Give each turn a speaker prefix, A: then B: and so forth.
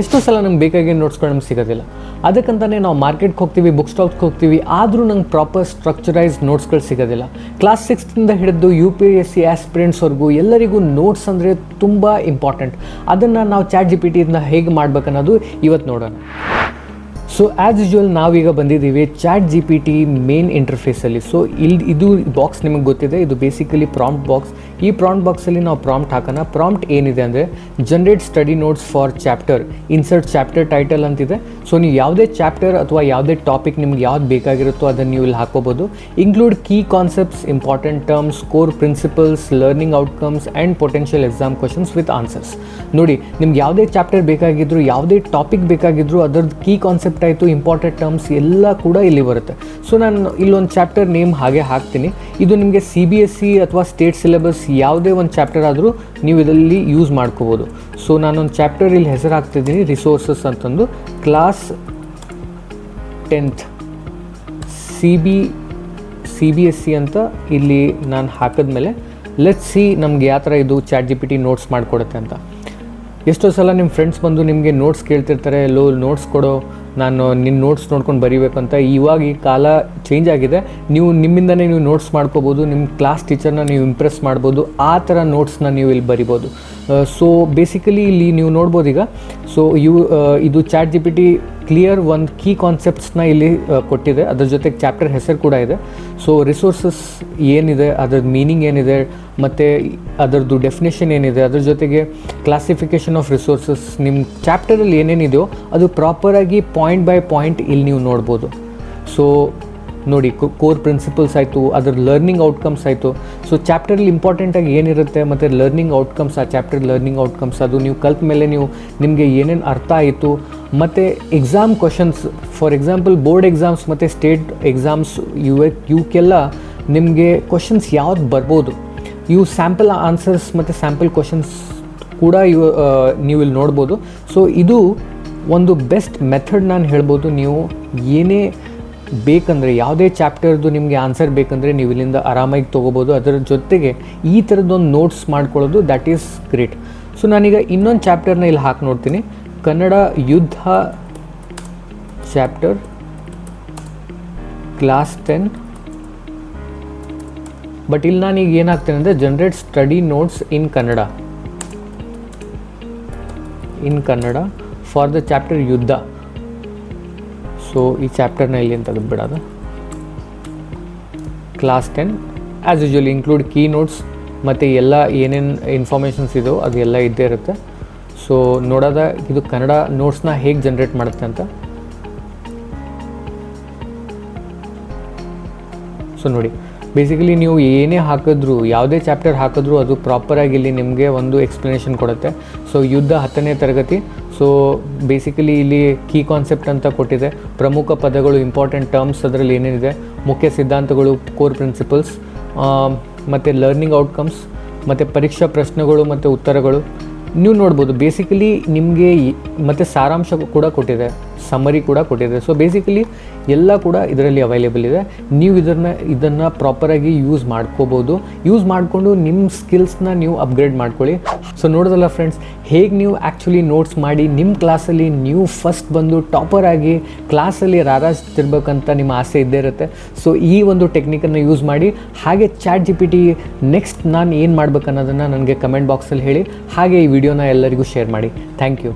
A: ಎಷ್ಟೋ ಸಲ ನಮ್ಗೆ ಬೇಕಾಗಿ ನೋಟ್ಸ್ಗಳು ನಮ್ಗೆ ಸಿಗೋದಿಲ್ಲ. ಅದಕ್ಕಂತಲೇ ನಾವು ಮಾರ್ಕೆಟ್ಗೆ ಹೋಗ್ತೀವಿ ಬುಕ್ ಸ್ಟಾಕ್ಗೆ ಹೋಗ್ತೀವಿ, ಆದರೂ ನಂಗೆ ಪ್ರಾಪರ್ ಸ್ಟ್ರಕ್ಚರೈಸ್ಡ್ ನೋಟ್ಸ್ಗಳು ಸಿಗೋದಿಲ್ಲ. ಕ್ಲಾಸ್ ಸಿಕ್ಸ್ತಿಂದ ಹಿಡಿದು ಯು ಪಿ ಎಸ್ ಸಿ ಆಸ್ಪಿರೆಂಟ್ಸ್ವರೆಗೂ ಎಲ್ಲರಿಗೂ ನೋಟ್ಸ್ ಅಂದರೆ ತುಂಬ ಇಂಪಾರ್ಟೆಂಟ್ ಅದನ್ನು ನಾವು ಚಾಟ್ ಜಿ ಪಿ ಟಿಯಿಂದ ಹೇಗೆ ಮಾಡ್ಬೇಕನ್ನೋದು ಇವತ್ತು ನೋಡೋಣ. ಸೊ ಆ್ಯಸ್ ಯೂಶುವಲ್ ನಾವೀಗ ಬಂದಿದ್ದೀವಿ chat G P T main ಇಂಟರ್ಫೇಸಲ್ಲಿ so ಇಲ್ಲಿ ಇದು ಬಾಕ್ಸ್ ನಿಮಗೆ ಗೊತ್ತಿದೆ, ಇದು ಬೇಸಿಕಲಿ ಪ್ರಾಂಪ್ಟ್ ಬಾಕ್ಸ್ ಈ ಪ್ರಾಂಪ್ಟ್ ಬಾಕ್ಸಲ್ಲಿ ನಾವು ಪ್ರಾಂಪ್ಟ್ ಹಾಕೋಣ. ಪ್ರಾಂಪ್ಟ್ ಏನಿದೆ ಅಂದರೆ generate study notes for chapter insert chapter title ಅಂತಿದೆ. ಸೊ ನೀವು ಯಾವುದೇ ಚಾಪ್ಟರ್ ಅಥವಾ ಯಾವುದೇ ಟಾಪಿಕ್ ನಿಮ್ಗೆ ಯಾವ್ದು ಬೇಕಾಗಿರುತ್ತೋ ಅದನ್ನು ನೀವು ಇಲ್ಲಿ ಹಾಕೋಬೋದು. Include key concepts important terms core principles learning outcomes and potential exam questions with answers ನೋಡಿ, ನಿಮ್ಗೆ ಯಾವುದೇ ಚಾಪ್ಟರ್ ಬೇಕಾಗಿದ್ರು, ಯಾವುದೇ ಟಾಪಿಕ್ ಬೇಕಾಗಿದ್ರು, ಅದರದ್ದು ಕೀ ಕಾನ್ಸೆಪ್ಟ್ ಆಯಿತು ಇಂಪಾರ್ಟೆಂಟ್ ಟರ್ಮ್ಸ್ ಎಲ್ಲ ಕೂಡ ಇಲ್ಲಿ ಬರುತ್ತೆ. ಸೊ ನಾನು ಇಲ್ಲೊಂದು ಚಾಪ್ಟರ್ ನೇಮ್ ಹಾಗೆ ಹಾಕ್ತೀನಿ. ಇದು ನಿಮಗೆ ಸಿ ಬಿ ಎಸ್ ಸಿ ಅಥವಾ ಸ್ಟೇಟ್ ಸಿಲೆಬಸ್ ಯಾವುದೇ ಒಂದು ಚಾಪ್ಟರ್ ಆದರೂ ನೀವು ಇದರಲ್ಲಿ ಯೂಸ್ ಮಾಡ್ಕೋಬೋದು. ಸೊ ನಾನೊಂದು ಚಾಪ್ಟರ್ ಇಲ್ಲಿ ಹೆಸರು ಹಾಕ್ತಿದ್ದೀನಿ ರಿಸೋರ್ಸಸ್ ಅಂತಂದು. Class tenth C B C B S C ಅಂತ ಇಲ್ಲಿ ನಾನು ಹಾಕಿದ್ಮೇಲೆ ಲೆಟ್ ಸಿ ನಮ್ಗೆ ಯಾವ ಥರ ಇದು chat G P T notes ಮಾಡಿಕೊಡುತ್ತೆ ಅಂತ. ಎಷ್ಟೋ ಸಲ ನಿಮ್ಮ ಫ್ರೆಂಡ್ಸ್ ಬಂದು ನಿಮಗೆ ನೋಟ್ಸ್ ಕೇಳ್ತಿರ್ತಾರೆ, ಲೋ ನೋಟ್ಸ್ ಕೊಡೋ. ನಾನು ನಿನ್ನ ನೋಟ್ಸ್ ನೋಡ್ಕೊಂಡು ಅಂತ ಇವಾಗ ಈ ಕಾಲ ಚೇಂಜ್ ಆಗಿದೆ. ನೀವು ನಿಮ್ಮಿಂದನೇ ನೀವು ನೋಟ್ಸ್ ಮಾಡ್ಕೋಬೋದು ನಿಮ್ಮ ಕ್ಲಾಸ್ ಟೀಚರ್ನ ನೀವು ಇಂಪ್ರೆಸ್ ಮಾಡ್ಬೋದು, ಆ ಥರ ನೋಟ್ಸ್ನ ನೀವು ಇಲ್ಲಿ ಬರಿಬೋದು. ಸೊ ಬೇಸಿಕಲಿ ಇಲ್ಲಿ ನೀವು ನೋಡ್ಬೋದು ಈಗ ಸೊ ಇವು ಇದು chat G P T clear ಒಂದು ಕೀ ಕಾನ್ಸೆಪ್ಟ್ಸ್ನ ಇಲ್ಲಿ ಕೊಟ್ಟಿದೆ. ಅದ್ರ ಜೊತೆಗೆ ಚಾಪ್ಟರ್ ಹೆಸರು ಕೂಡ ಇದೆ. ಸೊ ರಿಸೋರ್ಸಸ್ ಏನಿದೆ ಅದ್ರದ್ದು ಮೀನಿಂಗ್ ಏನಿದೆ, ಮತ್ತು ಅದರದ್ದು ಡೆಫಿನೇಷನ್ ಏನಿದೆ, ಅದ್ರ ಜೊತೆಗೆ ಕ್ಲಾಸಿಫಿಕೇಷನ್ ಆಫ್ ರಿಸೋರ್ಸಸ್ ನಿಮ್ಮ ಚಾಪ್ಟರಲ್ಲಿ ಏನೇನಿದೆಯೋ ಅದು ಪ್ರಾಪರಾಗಿ ಪಾಯಿಂಟ್ ಬೈ ಪಾಯಿಂಟ್ ಇಲ್ಲಿ ನೀವು ನೋಡ್ಬೋದು. ಸೊ ನೋಡಿ ಕೋರ್ ಪ್ರಿನ್ಸಿಪಲ್ಸ್ ಆಯಿತು, ಅದರ ಲರ್ನಿಂಗ್ ಔಟ್ಕಮ್ಸ್ ಆಯಿತು. ಸೊ ಚಾಪ್ಟರಲ್ಲಿ ಇಂಪಾರ್ಟೆಂಟಾಗಿ ಏನಿರುತ್ತೆ ಮತ್ತು ಲರ್ನಿಂಗ್ ಔಟ್ಕಮ್ಸ್ ಆ ಚಾಪ್ಟರ್ ಲರ್ನಿಂಗ್ ಔಟ್ಕಮ್ಸ್ ಅದು ನೀವು ಕಲ್ತ ಮೇಲೆ ನೀವು ನಿಮಗೆ ಏನೇನು ಅರ್ಥ ಆಯಿತು. ಮತ್ತು exam questions for example board exams ಮತ್ತು ಸ್ಟೇಟ್ ಎಕ್ಸಾಮ್ಸ್ ಇವ ಇವಕ್ಕೆಲ್ಲ ನಿಮಗೆ ಕ್ವಶನ್ಸ್ ಯಾವ್ದು ಬರ್ಬೋದು? ಇವು ಸ್ಯಾಂಪಲ್ ಆನ್ಸರ್ಸ್ ಮತ್ತು ಸ್ಯಾಂಪಲ್ ಕ್ವಶನ್ಸ್ ಕೂಡ ಇವು ನೀವು ಇಲ್ಲಿ ನೋಡ್ಬೋದು. ಸೊ ಇದು ಒಂದು ಬೆಸ್ಟ್ ಮೆಥಡ್ ನಾನು ಹೇಳ್ಬೋದು, ನೀವು ಏನೇ ಬೇಕಂದರೆ, ಯಾವುದೇ ಚಾಪ್ಟರ್ದು ನಿಮಗೆ ಆನ್ಸರ್ ಬೇಕಂದರೆ ನೀವು ಇಲ್ಲಿಂದ ಆರಾಮಾಗಿ ತೊಗೋಬೋದು. ಅದರ ಜೊತೆಗೆ ಈ ಥರದ್ದೊಂದು ನೋಟ್ಸ್ ಮಾಡ್ಕೊಳ್ಳೋದು ದ್ಯಾಟ್ ಈಸ್ ಗ್ರೇಟ್ ಸೊ ನಾನೀಗ ಇನ್ನೊಂದು ಚಾಪ್ಟರ್ನ ಇಲ್ಲಿ ಹಾಕಿ ನೋಡ್ತೀನಿ. ಕನ್ನಡ ಯುದ್ಧ ಚಾಪ್ಟರ್ ಕ್ಲಾಸ್ ಟೆನ್ ಬಟ್ ಇಲ್ಲಿ ನಾನೀಗ ಏನಾಗ್ತೇನೆ ಅಂದರೆ generate study notes in Kannada in Kannada for the chapter ಯುದ್ಧ ಸೊ ಈ ಚಾಪ್ಟರ್ನ ಇಲ್ಲಿ ಅಂತ ಬಿಡೋದು. Class ten as usual include key notes ಮತ್ತು ಎಲ್ಲ ಏನೇನು ಇನ್ಫಾರ್ಮೇಷನ್ಸ್ ಇದೆಯೋ ಅದು ಎಲ್ಲ ಇದ್ದೇ ಇರುತ್ತೆ. ಸೊ ನೋಡೋದ, ಇದು ಕನ್ನಡ ನೋಟ್ಸ್ನ ಹೇಗೆ ಜನ್ರೇಟ್ ಮಾಡುತ್ತೆ ಅಂತ. ಸೊ ನೋಡಿ ಬೇಸಿಕಲಿ ನೀವು ಏನೇ ಹಾಕಿದ್ರು, ಯಾವುದೇ ಚಾಪ್ಟರ್ ಹಾಕಿದ್ರು ಅದು ಪ್ರಾಪರಾಗಿ ಇಲ್ಲಿ ನಿಮಗೆ ಒಂದು ಎಕ್ಸ್ಪ್ಲನೇಷನ್ ಕೊಡುತ್ತೆ. ಸೊ ಯುದ್ಧ ಹತ್ತನೇ ತರಗತಿ. ಸೊ ಬೇಸಿಕಲಿ ಇಲ್ಲಿ ಕೀ ಕಾನ್ಸೆಪ್ಟ್ ಅಂತ ಕೊಟ್ಟಿದೆ. ಪ್ರಮುಖ ಪದಗಳು ಇಂಪಾರ್ಟೆಂಟ್ ಟರ್ಮ್ಸ್ ಅದರಲ್ಲಿ ಏನೇನಿದೆ. ಮುಖ್ಯ ಸಿದ್ಧಾಂತಗಳು ಕೋರ್ ಪ್ರಿನ್ಸಿಪಲ್ಸ್ ಮತ್ತು ಲರ್ನಿಂಗ್ ಔಟ್ಕಮ್ಸ್ ಮತ್ತು ಪರೀಕ್ಷಾ ಪ್ರಶ್ನೆಗಳು, ಮತ್ತು ಉತ್ತರಗಳು. ನೀವು ನೋಡ್ಬೋದು ಬೇಸಿಕಲಿ ನಿಮಗೆ ಮತ್ತು ಸಾರಾಂಶ ಕೂಡ ಕೊಟ್ಟಿದೆ. ಸಮರಿ ಕೂಡ ಕೊಟ್ಟಿದೆ ಸೊ ಬೇಸಿಕಲಿ ಎಲ್ಲ ಕೂಡ ಇದರಲ್ಲಿ ಅವೈಲೇಬಲ್ ಇದೆ. ನೀವು ಇದನ್ನು ಇದನ್ನು ಪ್ರಾಪರಾಗಿ ಯೂಸ್ ಮಾಡ್ಕೋಬೋದು. ಯೂಸ್ ಮಾಡಿಕೊಂಡು ನಿಮ್ಮ ಸ್ಕಿಲ್ಸ್ನ ನೀವು ಅಪ್ಗ್ರೇಡ್ ಮಾಡ್ಕೊಳ್ಳಿ. ಸೊ ನೋಡೋದಲ್ಲ ಫ್ರೆಂಡ್ಸ್ ಹೇಗೆ ನೀವು ಆ್ಯಕ್ಚುಲಿ ನೋಟ್ಸ್ ಮಾಡಿ ನಿಮ್ಮ ಕ್ಲಾಸಲ್ಲಿ ನೀವು ಫಸ್ಟ್ ಬಂದು ಟಾಪರ್ ಆಗಿ ಕ್ಲಾಸಲ್ಲಿ ರಾರಾಜ್ತಿರ್ಬೇಕಂತ ನಿಮ್ಮ ಆಸೆ ಇದ್ದೇ ಇರುತ್ತೆ. ಸೊ ಈ ಒಂದು ಟೆಕ್ನಿಕನ್ನು ಯೂಸ್ ಮಾಡಿ, ಹಾಗೆ chat G P T next ನಾನು ಏನು ಮಾಡ್ಬೇಕನ್ನೋದನ್ನು ನನಗೆ ಕಮೆಂಟ್ ಬಾಕ್ಸಲ್ಲಿ ಹೇಳಿ. ಹಾಗೆ ಈ ವಿಡಿಯೋನ ಎಲ್ಲರಿಗೂ ಶೇರ್ ಮಾಡಿ. Thank you